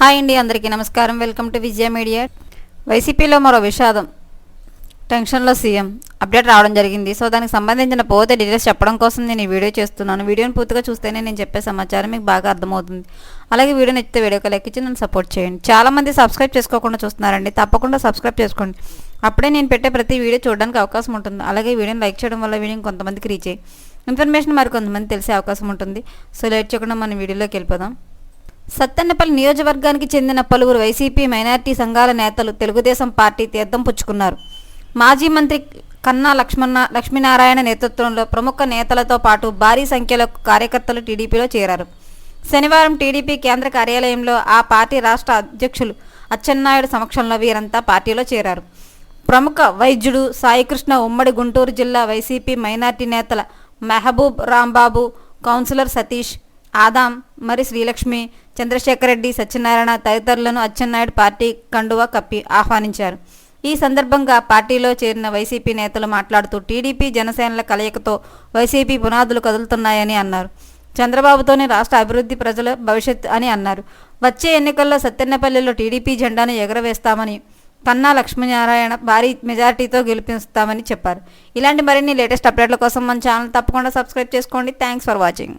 Hi అండి అందరికీ నమస్కారం. Welcome to Vijaya media. వైసీపీలో మరో విషాదం. టెన్షన్లో సీఎం. అప్డేట్ రావడం జరిగింది. సో దానికి సంబంధించిన పోతే డీటెయిల్స్ చెప్పడం కోసం నేను ఈ వీడియో చేస్తున్నాను. వీడియోని పూర్తిగా చూస్తేనే నేను చెప్పే సమాచారం మీకు బాగా అర్థమవుతుంది. అలాగే వీడియో నచ్చితే వీడియోకి లెక్కించి నన్ను సపోర్ట్ చేయండి. చాలామంది సబ్స్క్రైబ్ చేసుకోకుండా చూస్తున్నారండి. తప్పకుండా సబ్స్క్రైబ్ చేసుకోండి. అప్పుడే నేను పెట్టే ప్రతి వీడియో చూడడానికి అవకాశం ఉంటుంది. అలాగే వీడియోని లైక్ చేయడం వల్ల వీడియో కొంతమందికి రీచ్ అయ్యి ఇన్ఫర్మేషన్ మరి కొంతమంది తెలిసే అవకాశం ఉంటుంది. సో లేట్ చేయకుండా మన వీడియోలోకి వెళ్ళిపోదాం. సత్తెన్నపల్లి నియోజకవర్గానికి చెందిన పలువురు వైసీపీ మైనార్టీ సంఘాల నేతలు తెలుగుదేశం పార్టీ తీర్థం పుచ్చుకున్నారు. మాజీ మంత్రి కన్నా లక్ష్మణ లక్ష్మీనారాయణ నేతృత్వంలో ప్రముఖ నేతలతో పాటు భారీ సంఖ్యలో కార్యకర్తలు టీడీపీలో చేరారు. శనివారం టీడీపీ కేంద్ర కార్యాలయంలో ఆ పార్టీ రాష్ట్ర అధ్యక్షులు అచ్చెన్నాయుడు సమక్షంలో వీరంతా పార్టీలో చేరారు. ప్రముఖ వైద్యుడు సాయికృష్ణ ఉమ్మడి గుంటూరు జిల్లా వైసీపీ మైనార్టీ నేతల మెహబూబ్ రాంబాబు కౌన్సిలర్ సతీష్ ఆదాం మరి శ్రీలక్ష్మి చంద్రశేఖర్ రెడ్డి సత్యనారాయణ తదితరులను అచ్చెన్నాయుడు పార్టీ కండువా కప్పి ఆహ్వానించారు. ఈ సందర్భంగా పార్టీలో చేరిన వైసీపీ నేతలు మాట్లాడుతూ టీడీపీ జనసేనల కలయికతో వైసీపీ పునాదులు కదులుతున్నాయని అన్నారు. చంద్రబాబుతోనే రాష్ట్ర అభివృద్ధి ప్రజల భవిష్యత్ అని అన్నారు. వచ్చే ఎన్నికల్లో సత్తెన్నపల్లిలో టీడీపీ జెండాను ఎగరవేస్తామని కన్నా లక్ష్మీనారాయణ భారీ మెజారిటీతో గెలిపిస్తామని చెప్పారు. ఇలాంటి మరిన్ని లేటెస్ట్ అప్డేట్ల కోసం మన ఛానల్ తప్పకుండా సబ్స్క్రైబ్ చేసుకోండి. Thanks for watching.